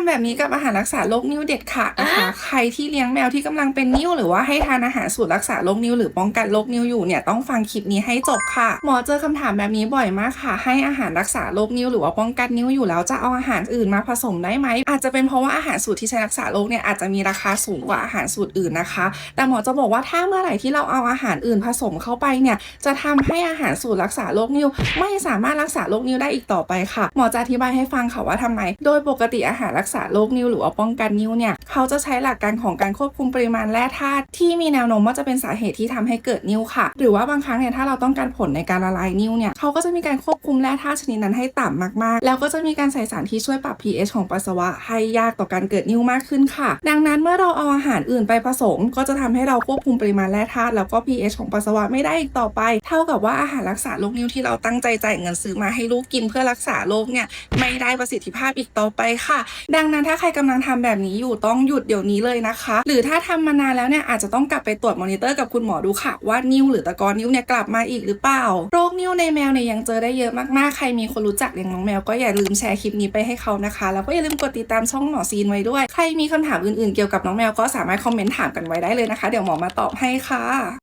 ำแบบนี้กับอาหารรักษาโรคนิ่วเด็ดขาดนะคะใครที่เลี้ยงแมวที่กำลังเป็นนิ่วหรือว่าให้ทานอาหารสูตรรักษาโรคนิ่วหรือป้องกันโรคนิ่วอยู่เนี่ยต้องฟังคลิปนี้ให้จบค่ะ หมอเจอคำถามแบบนี้บ่อยมากค่ะ ให้อาหารรักษาโรคนิ่วหรือว่าป้องกันนิ่วอยู่แล้วจะเอาอาหารอื่นมาผสมได้ไหมอาจจะเป็นเพราะว่าอาหารสูตรที่ใช้รักษาโรคเนี่ยอาจจะมีราคาสูงกว่าอาหารสูตรอื่นนะคะ แต่หมอจะบอกว่าถ้าเมื่อไหร่ที่เราเอาอาหารอื่นผสมเข้าไปเนี่ยจะทำให้อาหารสูตรรักษาโรคนิ่วไม่สามารถรักษาโรคนิ่วได้อีกต่อไปค่ะ หมอจะอธิบายให้ฟังค่ะว่าทำไม โดยปกติอาหารรักักษาโรคนิ่วหรือว่าป้องกันนิ่วเนี่ยเขาจะใช้หลักการของการควบคุมปริมาณแร่ธาตุที่มีแนวโน้มว่าจะเป็นสาเหตุที่ทำให้เกิดนิ่วค่ะ หรือว่าบางครั้งเนี่ยถ้าเราต้องการผลในการละลายนิ่วเนี่ยเขาก็จะมีการควบคุมแร่ธาตุชนิดนั้นให้ต่ำมากๆ แล้วก็จะมีการใส่สารที่ช่วยปรับ pH ของปัสสาวะให้ยากต่อการเกิดนิ่วมากขึ้นค่ะ ดังนั้นเมื่อเราเอาอาหารอื่นไปผสม ก็จะทำให้เราควบคุมปริมาณแร่ธาตุแล้วก็ pH ของปัสสาวะไม่ได้อีกต่อไป เท่ากับว่าอาหารรักษาโรคนิ่วที่เราตั้งใจจ่ายเงินซื้อมาให้ลูกกินเพื่อรักษาโรคเนี่ยไม่ได้ประสิทธิภาพอีกต่อไปค่ะดังนั้นถ้าใครกำลังทำแบบนี้อยู่ต้องหยุดเดี๋ยวนี้เลยนะคะ หรือถ้าทำมานานแล้วเนี่ยอาจจะต้องกลับไปตรวจมอนิเตอร์กับคุณหมอดูค่ะ ว่านิ้วหรือตะกอนนิ้วเนี่ยกลับมาอีกหรือเปล่า โรคนิ้วในแมวเนี่ยยังเจอได้เยอะมากๆ ใครมีคนรู้จักเลี้ยงน้องแมวก็อย่าลืมแชร์คลิปนี้ไปให้เขานะคะ แล้วก็อย่าลืมกดติดตามช่องหมอซีนไว้ด้วย ใครมีคำถามอื่นๆเกี่ยวกับน้องแมวก็สามารถคอมเมนต์ถามกันไว้ได้เลยนะคะ เดี๋ยวหมอมาตอบให้ค่ะ